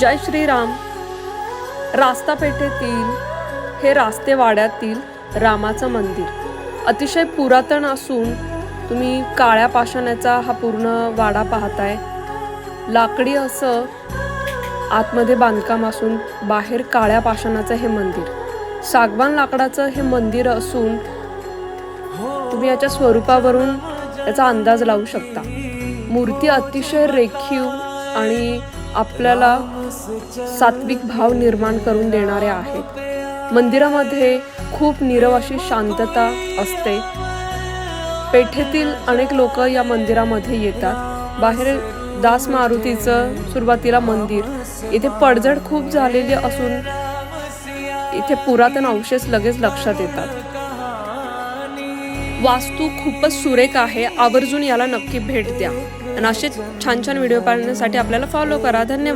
जय श्रीराम. रास्ता पेठेतील हे रास्तेवाड्यातील रामाचं मंदिर. अतिशय पुरातन असून तुम्ही काळ्या पाषाणाचा हा पूर्ण वाडा पाहताय. लाकडी असं आतमध्ये बांधकाम असून बाहेर काळ्या पाषाणाचं हे मंदिर. सागवान लाकडाचं हे मंदिर असून तुम्ही याच्या स्वरूपावरून याचा अंदाज लावू शकता. मूर्ती अतिशय रेखीव आणि आपल्याला सात्विक भाव निर्माण करून देणारे आहेत. मंदिरामध्ये खूप नीरव अशी शांतता असते. पेठेतील अनेक लोक या मंदिरामध्ये येतात. बाहेर दास मारुतीचं सुरुवातीला मंदिर. इथे पडझड खूप झालेली असून इथे पुरातन अवशेष लगेच लक्षात येतात. वास्तू खूपच सुरेख आहे. आवर्जून याला नक्की भेट द्या. आणि असे छान छान व्हिडिओ पाहण्यासाठी आपल्याला फॉलो करा. धन्यवाद.